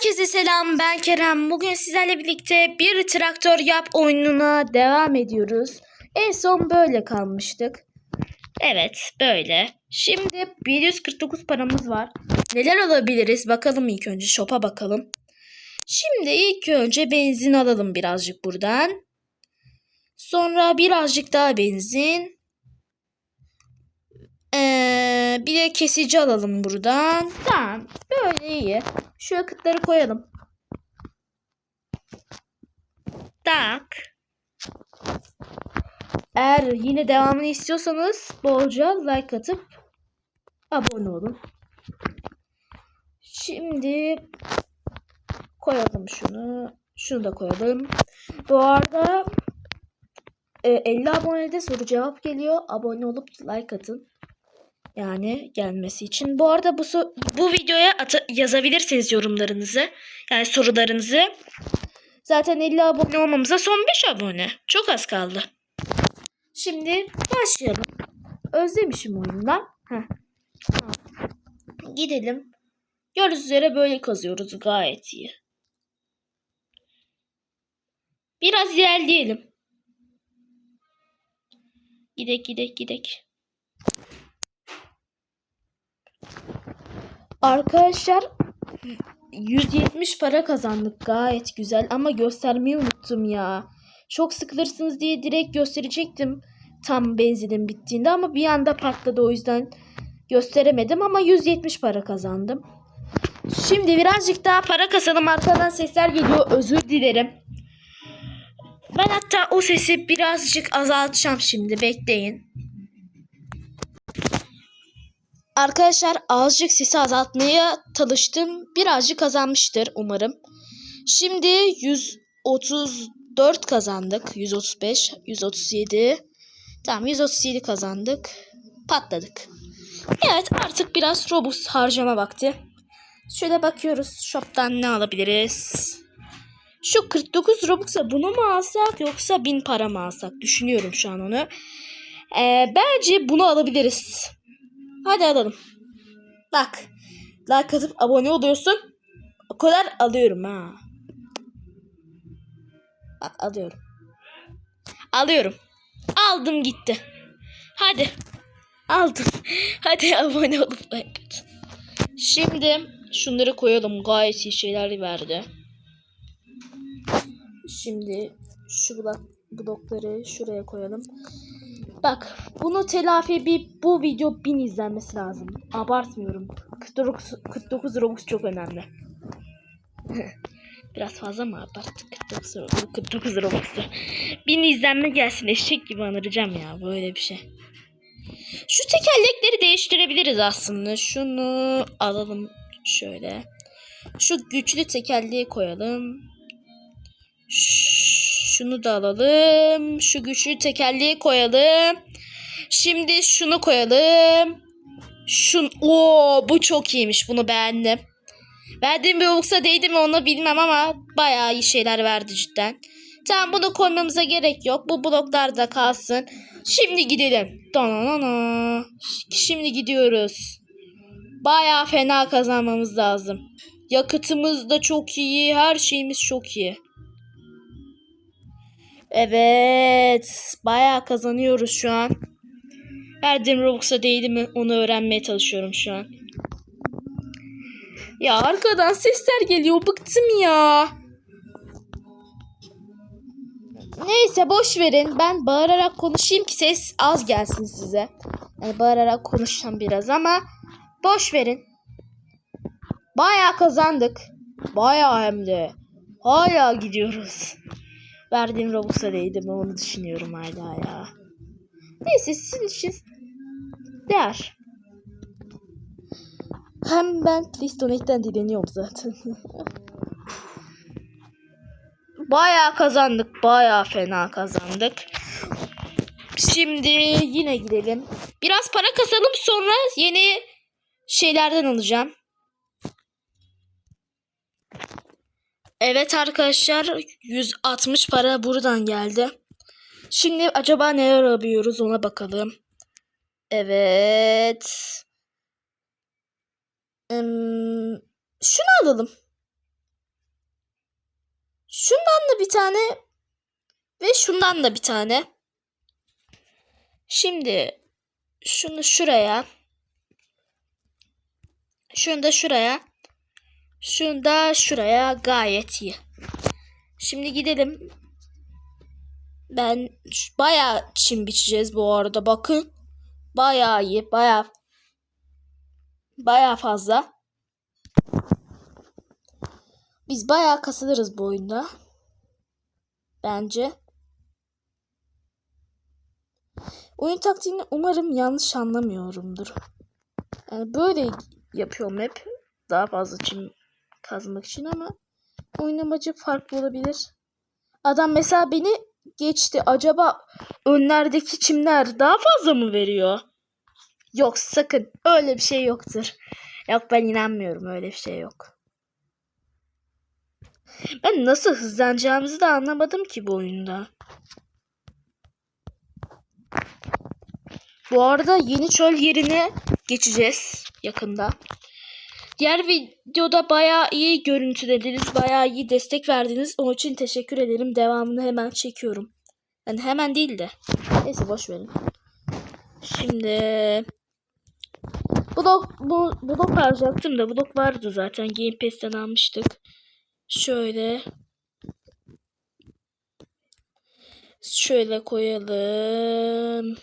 Herkese selam ben Kerem. Bugün sizlerle birlikte bir traktör yap oyununa devam ediyoruz. En son böyle kalmıştık. Evet böyle. Şimdi 149 paramız var. Neler alabiliriz bakalım ilk önce shop'a bakalım. Şimdi ilk önce benzin alalım birazcık buradan. Sonra birazcık daha benzin. Ee, bir de kesici alalım buradan. Tamam böyle iyi. Şu yakıtları koyalım. Tak. Eğer yine devamını istiyorsanız bolca like atıp abone olun. Şimdi koyalım şunu. Şunu da koyalım. Bu arada e, 50 abonede soru cevap geliyor. Abone olup like atın. Yani gelmesi için. Bu arada bu bu videoya yazabilirsiniz yorumlarınızı. Yani sorularınızı. Zaten 50 abone olmamıza son 5 abone. Çok az kaldı. Şimdi başlayalım. Özlemişim oyundan. Heh. Gidelim. Gördüğünüz üzere böyle kazıyoruz. Gayet iyi. Biraz ilerleyelim. Gidek gidek gidek. Arkadaşlar 170 para kazandık gayet güzel ama göstermeyi unuttum ya. Çok sıkılırsınız diye direkt gösterecektim tam benzinin bittiğinde ama bir anda patladı o yüzden gösteremedim ama 170 para kazandım. Şimdi birazcık daha para kasalım arkadan sesler geliyor özür dilerim. Ben hatta o sesi birazcık azaltacağım şimdi bekleyin. Arkadaşlar azıcık sesi azaltmaya çalıştım. Birazcık kazanmıştır umarım. Şimdi 134 kazandık. 135, 137. Tamam 137 kazandık. Patladık. Evet artık biraz Robux harcama vakti. Şöyle bakıyoruz. Shop'tan ne alabiliriz? Şu 49 Robux'a bunu mu alsak yoksa 1000 para mı alsak? Düşünüyorum şu an onu. Ee, bence bunu alabiliriz. Hadi alalım. Bak. Like atıp abone oluyorsun. O kadar alıyorum ha. Bak alıyorum. Alıyorum. Aldım gitti. Hadi. Aldım. Hadi abone olup like. Şimdi şunları koyalım. Gayet iyi şeyler verdi. Şimdi şu blok, blokları şuraya koyalım. Bak bunu telafi bir bu video 1000 izlenmesi lazım. Abartmıyorum. 49, 49 Robux çok önemli. Biraz fazla mı abarttık? 49, Robux- 49 Robux'u. 1000 izlenme gelsin eşek gibi anıracağım ya böyle bir şey. Şu tekerlekleri değiştirebiliriz aslında. Şunu alalım şöyle. Şu güçlü tekerleği koyalım. Şunu da alalım. Şu güçlü tekerleği koyalım. Şimdi şunu koyalım. Şun Oo bu çok iyiymiş. Bunu beğendim. Verdiğim bir Robux'a değdi mi onu bilmem ama bayağı iyi şeyler verdi cidden. Tamam bunu koymamıza gerek yok. Bu bloklar da kalsın. Şimdi gidelim. Dananana. Şimdi gidiyoruz. Bayağı fena kazanmamız lazım. Yakıtımız da çok iyi. Her şeyimiz çok iyi. Evet. Bayağı kazanıyoruz şu an. Verdiğim Robux'a değdi mi onu öğrenmeye çalışıyorum şu an. Ya arkadan sesler geliyor. Bıktım ya. Neyse boş verin. Ben bağırarak konuşayım ki ses az gelsin size. Yani bağırarak konuşacağım biraz ama boş verin. Bayağı kazandık. Bayağı hem de. Hala gidiyoruz. Verdiğim Robux'a değdi mi onu düşünüyorum hala ya. Neyse sizin için değer. Hem ben Donate'den dileniyorum zaten. bayağı kazandık. Bayağı fena kazandık. Şimdi yine gidelim. Biraz para kasalım sonra yeni şeylerden alacağım. Evet arkadaşlar 160 para buradan geldi. Şimdi acaba neler alabiliyoruz ona bakalım. Evet. Hmm, şunu alalım. Şundan da bir tane ve şundan da bir tane. Şimdi şunu şuraya. Şunu da şuraya. Şunu da şuraya gayet iyi. Şimdi gidelim. Ben bayağı çim biçeceğiz bu arada. Bakın. Bayağı iyi. Bayağı bayağı fazla. Biz bayağı kasılırız bu oyunda. Bence. Oyun taktiğini umarım yanlış anlamıyorumdur. Yani böyle yapıyorum hep. Daha fazla çim kazmak için ama oyun amacı farklı olabilir. Adam mesela beni geçti. Acaba önlerdeki çimler daha fazla mı veriyor? Yok sakın. Öyle bir şey yoktur. Yok ben inanmıyorum. Öyle bir şey yok. Ben nasıl hızlanacağımızı da anlamadım ki bu oyunda. Bu arada yeni çöl yerine geçeceğiz yakında. Diğer videoda bayağı iyi görüntülediniz, bayağı iyi destek verdiniz. Onun için teşekkür ederim. Devamını hemen çekiyorum. Yani hemen değil de. Neyse boş verin. Şimdi blok bu blok alacaktım da blok vardı zaten. Game Pass'ten almıştık. Şöyle şöyle koyalım.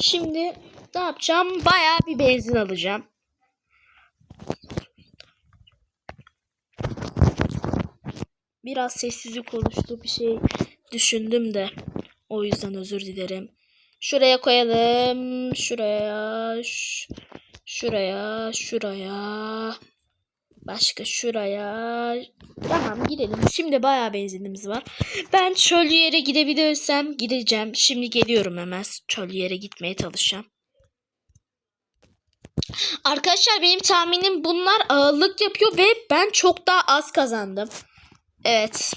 Şimdi ne yapacağım? Bayağı bir benzin alacağım. Biraz sessizlik oluştu. Bir şey düşündüm de. O yüzden özür dilerim. Şuraya koyalım. Şuraya. şuraya. Şuraya. Başka şuraya. Tamam gidelim. Şimdi bayağı benzinimiz var. Ben çöl yere gidebilirsem gideceğim. Şimdi geliyorum hemen. Çöl yere gitmeye çalışacağım. Arkadaşlar benim tahminim bunlar ağırlık yapıyor ve ben çok daha az kazandım. Evet.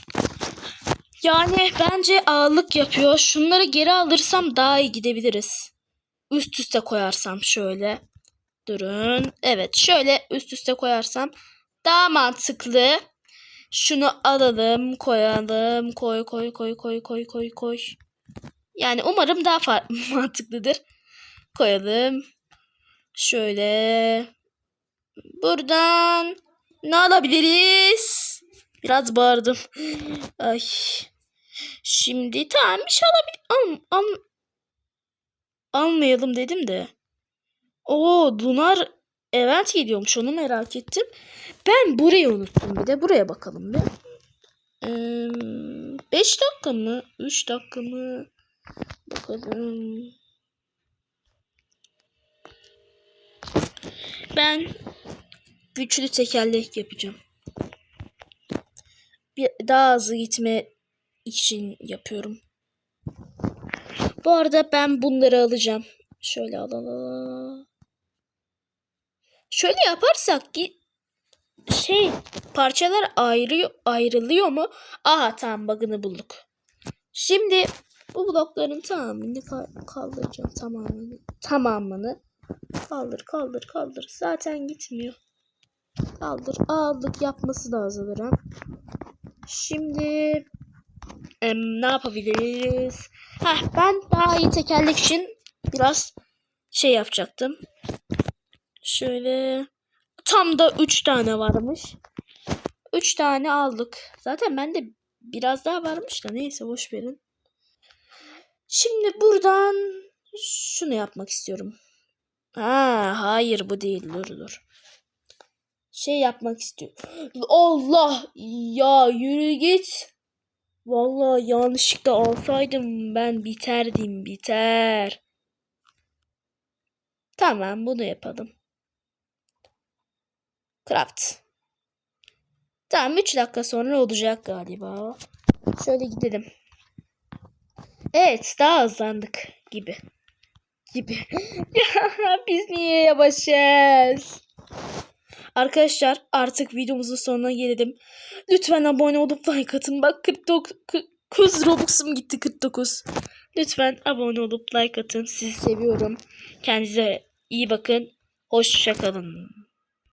Yani bence ağırlık yapıyor. Şunları geri alırsam daha iyi gidebiliriz. Üst üste koyarsam şöyle. Durun. Evet şöyle üst üste koyarsam daha mantıklı. Şunu alalım, koyalım. Koy koy koy koy koy koy koy. Yani umarım daha mantıklıdır. Koyalım. Şöyle. Buradan ne alabiliriz? Biraz bağırdım. Ay. Şimdi tamam bir şey alabil al, al, almayalım dedim de. Oo Lunar event geliyormuş onu merak ettim. Ben burayı unuttum bir de buraya bakalım bir. 5 dakika mı? 3 dakika mı? Bakalım. Ben güçlü tekerlek yapacağım. Bir daha hızlı gitme için yapıyorum. Bu arada ben bunları alacağım. Şöyle alalım. Şöyle yaparsak ki şey parçalar ayrı ayrılıyor mu? Aha tamam bug'ını bulduk. Şimdi bu blokların tamamını ka- kaldıracağım tamamını. Tamamını. Kaldır kaldır kaldır. Zaten gitmiyor. Kaldır. Ağırlık yapması da azalır hem. Şimdi em, ne yapabiliriz? Heh, ben daha iyi tekerlek için biraz şey yapacaktım. Şöyle tam da 3 tane varmış. 3 tane aldık. Zaten bende biraz daha varmış da neyse boş verin. Şimdi buradan şunu yapmak istiyorum. Ha, hayır bu değil. Dur dur. Şey yapmak istiyorum. Allah ya yürü git. Vallahi yanlışlıkla alsaydım ben biterdim biter. Tamam bunu yapalım. Craft. Tamam 3 dakika sonra olacak galiba. Şöyle gidelim. Evet daha hızlandık gibi. Gibi. Biz niye yavaşız? Arkadaşlar artık videomuzun sonuna gelelim. Lütfen abone olup like atın. Bak 49 Robux'um gitti 49. Lütfen abone olup like atın. Sizi seviyorum. Kendinize iyi bakın. Hoşçakalın.